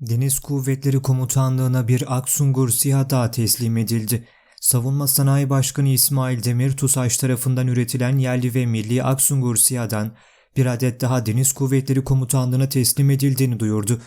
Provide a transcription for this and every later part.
Deniz Kuvvetleri Komutanlığı'na bir Aksungur Siyah Dağı teslim edildi. Savunma Sanayi Başkanı İsmail Demir TUSAŞ tarafından üretilen yerli ve milli Aksungur Siyah'dan bir adet daha Deniz Kuvvetleri Komutanlığı'na teslim edildiğini duyurdu.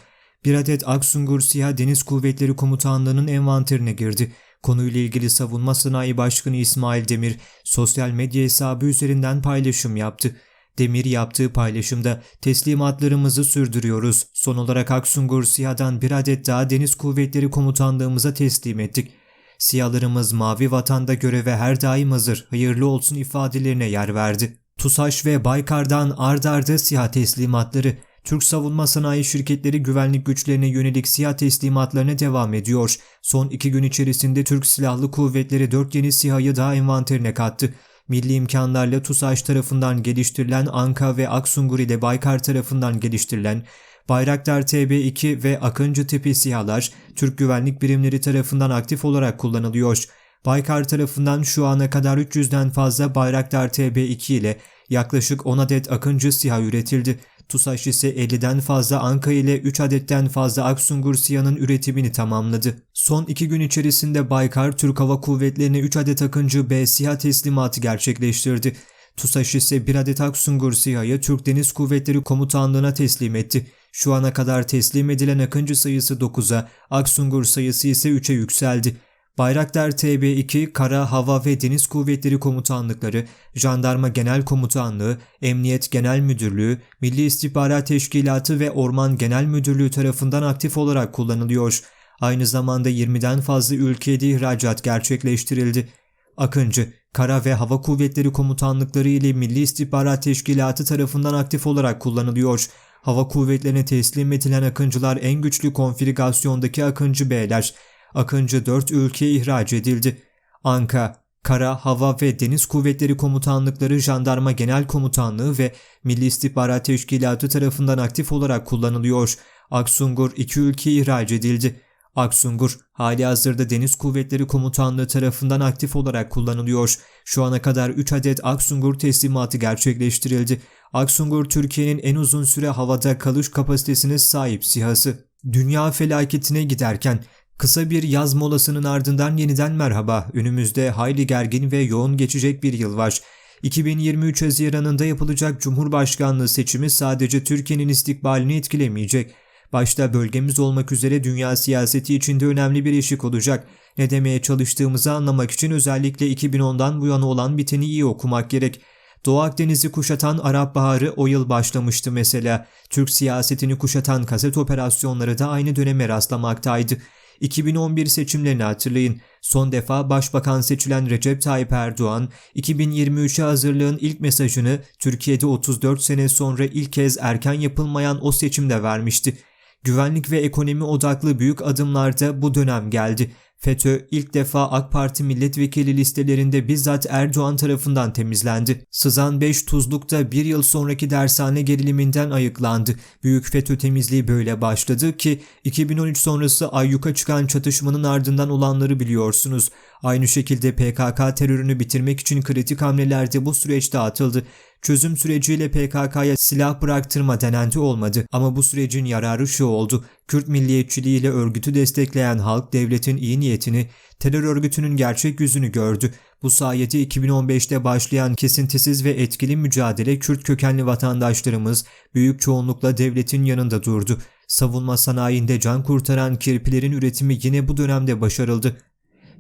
Bir adet Aksungur Siyah Deniz Kuvvetleri Komutanlığı'nın envanterine girdi. Konuyla ilgili Savunma Sanayi Başkanı İsmail Demir sosyal medya hesabı üzerinden paylaşım yaptı. Demir yaptığı paylaşımda teslimatlarımızı sürdürüyoruz. Son olarak Aksungur Siyah'dan bir adet daha Deniz Kuvvetleri Komutanlığımıza teslim ettik. Siyahlarımız Mavi Vatan'da göreve her daim hazır, hayırlı olsun ifadelerine yer verdi. TUSAŞ ve Baykar'dan ard arda siyah teslimatları, Türk savunma sanayi şirketleri güvenlik güçlerine yönelik siyah teslimatlarına devam ediyor. Son iki gün içerisinde Türk Silahlı Kuvvetleri 4 yeni siyahı daha envanterine kattı. Milli imkanlarla TUSAŞ tarafından geliştirilen Anka ve Aksungur ile Baykar tarafından geliştirilen Bayraktar TB2 ve Akıncı tipi SİHA'lar Türk güvenlik birimleri tarafından aktif olarak kullanılıyor. Baykar tarafından şu ana kadar 300'den fazla Bayraktar TB2 ile yaklaşık 10 adet Akıncı SİHA üretildi. TUSAŞ ise 50'den fazla Anka ile 3 adetten fazla Aksungur SİHA'nın üretimini tamamladı. Son 2 gün içerisinde Baykar, Türk Hava Kuvvetleri'ne 3 adet Akıncı B SİHA teslimatı gerçekleştirdi. TUSAŞ ise 1 adet Aksungur SİHA'yı Türk Deniz Kuvvetleri Komutanlığı'na teslim etti. Şu ana kadar teslim edilen Akıncı sayısı 9'a, Aksungur sayısı ise 3'e yükseldi. Bayraktar TB2, Kara, Hava ve Deniz Kuvvetleri Komutanlıkları, Jandarma Genel Komutanlığı, Emniyet Genel Müdürlüğü, Milli İstihbarat Teşkilatı ve Orman Genel Müdürlüğü tarafından aktif olarak kullanılıyor. Aynı zamanda 20'den fazla ülkeye de ihracat gerçekleştirildi. Akıncı, Kara ve Hava Kuvvetleri Komutanlıkları ile Milli İstihbarat Teşkilatı tarafından aktif olarak kullanılıyor. Hava kuvvetlerine teslim edilen Akıncılar en güçlü konfigürasyondaki Akıncı B'ler. Akıncı 4 ülkeye ihraç edildi. Anka, Kara, Hava ve Deniz Kuvvetleri Komutanlıkları Jandarma Genel Komutanlığı ve Milli İstihbarat Teşkilatı tarafından aktif olarak kullanılıyor. Aksungur 2 ülkeye ihraç edildi. Aksungur, hali hazırda Deniz Kuvvetleri Komutanlığı tarafından aktif olarak kullanılıyor. Şu ana kadar 3 adet Aksungur teslimatı gerçekleştirildi. Aksungur, Türkiye'nin en uzun süre havada kalış kapasitesine sahip sihası. Dünya felaketine giderken Kısa bir yaz molasının ardından yeniden merhaba. Önümüzde hayli gergin ve yoğun geçecek bir yıl var. 2023 Haziran'ında yapılacak Cumhurbaşkanlığı seçimi sadece Türkiye'nin istikbalini etkilemeyecek. Başta bölgemiz olmak üzere dünya siyaseti içinde önemli bir eşik olacak. Ne demeye çalıştığımızı anlamak için özellikle 2010'dan bu yana olan biteni iyi okumak gerek. Doğu Akdeniz'i kuşatan Arap Baharı o yıl başlamıştı mesela. Türk siyasetini kuşatan kaset operasyonları da aynı döneme rastlamaktaydı. 2011 seçimlerini hatırlayın. Son defa başbakan seçilen Recep Tayyip Erdoğan, 2023'e hazırlığın ilk mesajını Türkiye'de 34 sene sonra ilk kez erken yapılmayan o seçimde vermişti. Güvenlik ve ekonomi odaklı büyük adımlarda bu dönem geldi. FETÖ ilk defa AK Parti milletvekili listelerinde bizzat Erdoğan tarafından temizlendi. Sızan 5 Tuzluk'ta bir yıl sonraki dershane geriliminden ayıklandı. Büyük FETÖ temizliği böyle başladı ki 2013 sonrası ayyuka çıkan çatışmanın ardından olanları biliyorsunuz. Aynı şekilde PKK terörünü bitirmek için kritik hamleler de bu süreçte atıldı. Çözüm süreciyle PKK'ya silah bıraktırma denendi olmadı ama bu sürecin yararı şu oldu. Kürt milliyetçiliğiyle örgütü destekleyen halk devletin iyi niyetini, terör örgütünün gerçek yüzünü gördü. Bu sayede 2015'te başlayan kesintisiz ve etkili mücadele Kürt kökenli vatandaşlarımız büyük çoğunlukla devletin yanında durdu. Savunma sanayinde can kurtaran kirpilerin üretimi yine bu dönemde başarıldı.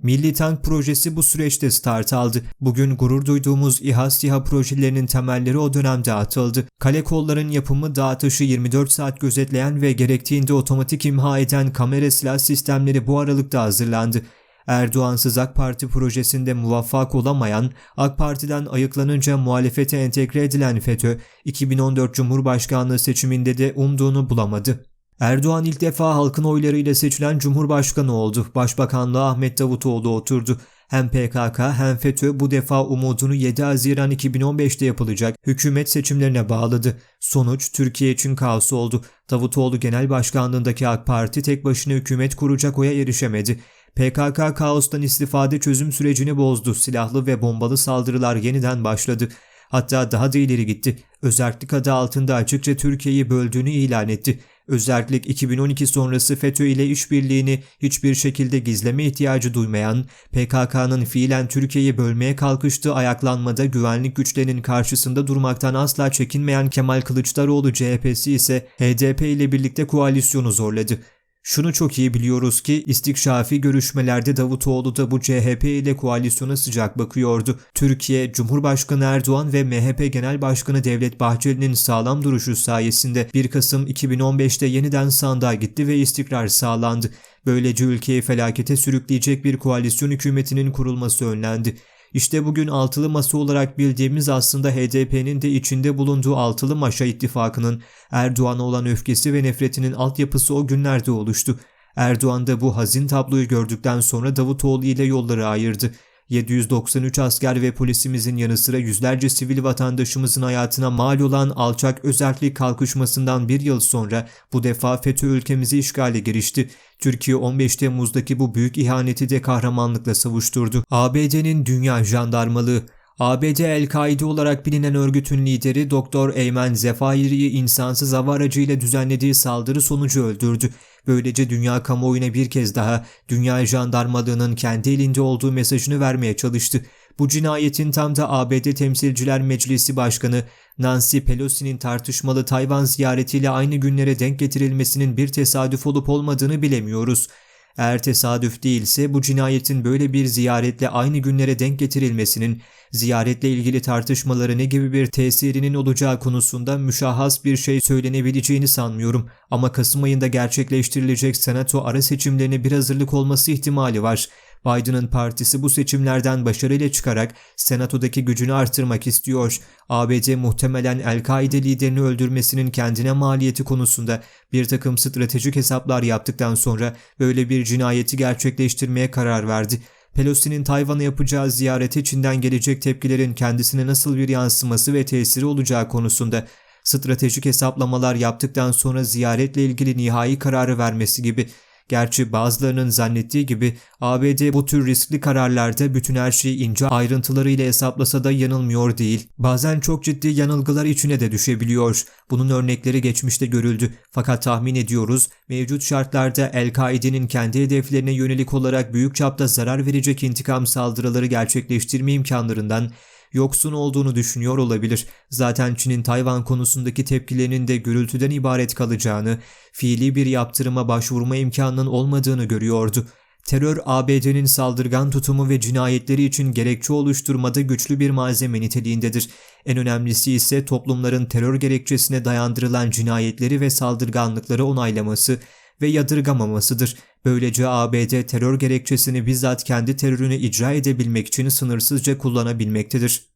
Milli Tank projesi bu süreçte start aldı. Bugün gurur duyduğumuz İHA SİHA projelerinin temelleri o dönemde atıldı. Kale kolların yapımı dağıtışı 24 saat gözetleyen ve gerektiğinde otomatik imha eden kamera silah sistemleri bu aralıkta hazırlandı. Erdoğansız AK Parti projesinde muvaffak olamayan, AK Parti'den ayıklanınca muhalefete entegre edilen FETÖ, 2014 Cumhurbaşkanlığı seçiminde de umduğunu bulamadı. Erdoğan ilk defa halkın oylarıyla seçilen Cumhurbaşkanı oldu. Başbakanlığa Ahmet Davutoğlu oturdu. Hem PKK hem FETÖ bu defa umudunu 7 Haziran 2015'te yapılacak hükümet seçimlerine bağladı. Sonuç Türkiye için kaos oldu. Davutoğlu genel başkanlığındaki AK Parti tek başına hükümet kuracak oya erişemedi. PKK kaostan istifade çözüm sürecini bozdu. Silahlı ve bombalı saldırılar yeniden başladı. Hatta daha da ileri gitti. Özerklik adı altında açıkça Türkiye'yi böldüğünü ilan etti. Özellik 2012 sonrası FETÖ ile işbirliğini hiçbir şekilde gizleme ihtiyacı duymayan, PKK'nın fiilen Türkiye'yi bölmeye kalkıştığı ayaklanmada güvenlik güçlerinin karşısında durmaktan asla çekinmeyen Kemal Kılıçdaroğlu CHP'si ise HDP ile birlikte koalisyonu zorladı. Şunu çok iyi biliyoruz ki istikşafi görüşmelerde Davutoğlu da bu CHP ile koalisyona sıcak bakıyordu. Türkiye, Cumhurbaşkanı Erdoğan ve MHP Genel Başkanı Devlet Bahçeli'nin sağlam duruşu sayesinde 1 Kasım 2015'te yeniden sandığa gitti ve istikrar sağlandı. Böylece ülkeyi felakete sürükleyecek bir koalisyon hükümetinin kurulması önlendi. İşte bugün altılı masa olarak bildiğimiz aslında HDP'nin de içinde bulunduğu altılı maşa ittifakının Erdoğan'a olan öfkesi ve nefretinin altyapısı o günlerde oluştu. Erdoğan da bu hazin tabloyu gördükten sonra Davutoğlu ile yolları ayırdı. 793 asker ve polisimizin yanı sıra yüzlerce sivil vatandaşımızın hayatına mal olan alçak özellik kalkışmasından bir yıl sonra bu defa FETÖ ülkemizi işgale girişti. Türkiye 15 Temmuz'daki bu büyük ihaneti de kahramanlıkla savuşturdu. ABD'nin dünya jandarmalığı ABD El-Kaide olarak bilinen örgütün lideri Doktor Eymen Zefahiri'yi insansız hava aracıyla düzenlediği saldırı sonucu öldürdü. Böylece dünya kamuoyuna bir kez daha dünya jandarmalığının kendi elinde olduğu mesajını vermeye çalıştı. Bu cinayetin tam da ABD Temsilciler Meclisi Başkanı Nancy Pelosi'nin tartışmalı Tayvan ziyaretiyle aynı günlere denk getirilmesinin bir tesadüf olup olmadığını bilemiyoruz. Eğer tesadüf değilse bu cinayetin böyle bir ziyaretle aynı günlere denk getirilmesinin ziyaretle ilgili tartışmaları ne gibi bir tesirinin olacağı konusunda müşahhas bir şey söylenebileceğini sanmıyorum ama Kasım ayında gerçekleştirilecek senato ara seçimlerine bir hazırlık olması ihtimali var. Biden'ın partisi bu seçimlerden başarıyla çıkarak senatodaki gücünü artırmak istiyor. ABD muhtemelen El-Kaide liderini öldürmesinin kendine maliyeti konusunda bir takım stratejik hesaplar yaptıktan sonra böyle bir cinayeti gerçekleştirmeye karar verdi. Pelosi'nin Tayvan'a yapacağı ziyareti Çin'den gelecek tepkilerin kendisine nasıl bir yansıması ve tesiri olacağı konusunda stratejik hesaplamalar yaptıktan sonra ziyaretle ilgili nihai kararı vermesi gibi Gerçi bazılarının zannettiği gibi ABD bu tür riskli kararlarda bütün her şeyi ince ayrıntılarıyla hesaplasa da yanılmıyor değil. Bazen çok ciddi yanılgılar içine de düşebiliyor. Bunun örnekleri geçmişte görüldü. Fakat tahmin ediyoruz mevcut şartlarda El-Kaide'nin kendi hedeflerine yönelik olarak büyük çapta zarar verecek intikam saldırıları gerçekleştirme imkanlarından yoksun olduğunu düşünüyor olabilir. Zaten Çin'in Tayvan konusundaki tepkilerinin de gürültüden ibaret kalacağını, fiili bir yaptırıma başvurma imkanının olmadığını görüyordu. Terör ABD'nin saldırgan tutumu ve cinayetleri için gerekçe oluşturmada güçlü bir malzeme niteliğindedir. En önemlisi ise toplumların terör gerekçesine dayandırılan cinayetleri ve saldırganlıkları onaylaması ve yadırgamamasıdır. Böylece ABD terör gerekçesini bizzat kendi terörünü icra edebilmek için sınırsızca kullanabilmektedir.